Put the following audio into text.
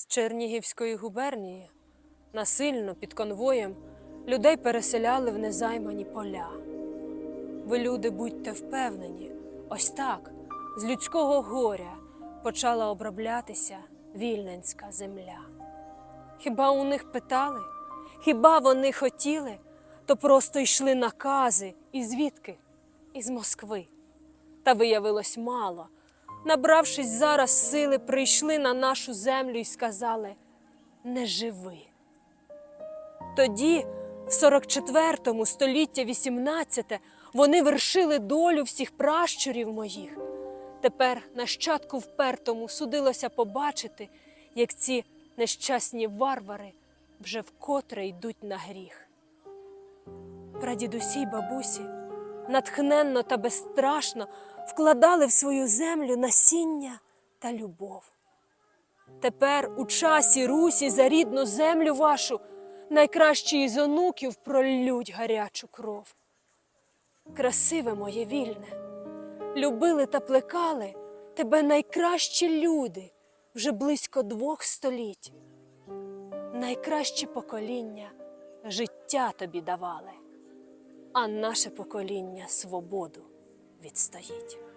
З Чернігівської губернії насильно під конвоєм людей переселяли в незаймані поля. Ви, люди, будьте впевнені, ось так, з людського горя почала оброблятися вільненська земля. Хіба у них питали? Хіба вони хотіли, то просто йшли накази і звідки? Із Москви. Та виявилось мало. Набравшись зараз сили, прийшли на нашу землю і сказали не живи. Тоді, в 44-му століття 18-те, вони вершили долю всіх пращурів моїх. Тепер нащадку впертому судилося побачити, як ці нещасні варвари вже вкотре йдуть на гріх. Прадідусі й бабусі натхненно та безстрашно вкладали в свою землю насіння та любов. Тепер у часі Русі за рідну землю вашу найкращі із онуків пролють гарячу кров. Красиве моє вільне, любили та плекали тебе найкращі люди вже близько двох століть. Найкращі покоління життя тобі давали, а наше покоління свободу відстоїть.